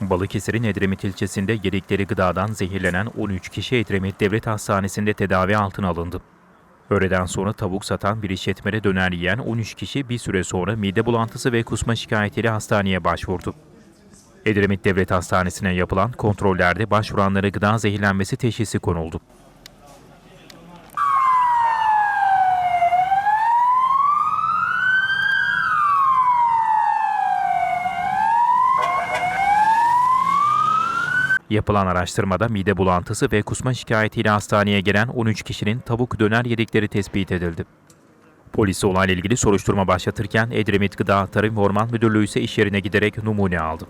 Balıkesir'in Edremit ilçesinde yedikleri gıdadan zehirlenen 13 kişi Edremit Devlet Hastanesi'nde tedavi altına alındı. Öğleden sonra tavuk satan bir işletmede döner yiyen 13 kişi bir süre sonra mide bulantısı ve kusma şikayetiyle hastaneye başvurdu. Edremit Devlet Hastanesi'ne yapılan kontrollerde başvuranlara gıda zehirlenmesi teşhisi konuldu. Yapılan araştırmada mide bulantısı ve kusma şikayetiyle hastaneye gelen 13 kişinin tavuk döner yedikleri tespit edildi. Polis olayla ilgili soruşturma başlatırken Edremit Gıda Tarım ve Orman Müdürlüğü ise iş yerine giderek numune aldı.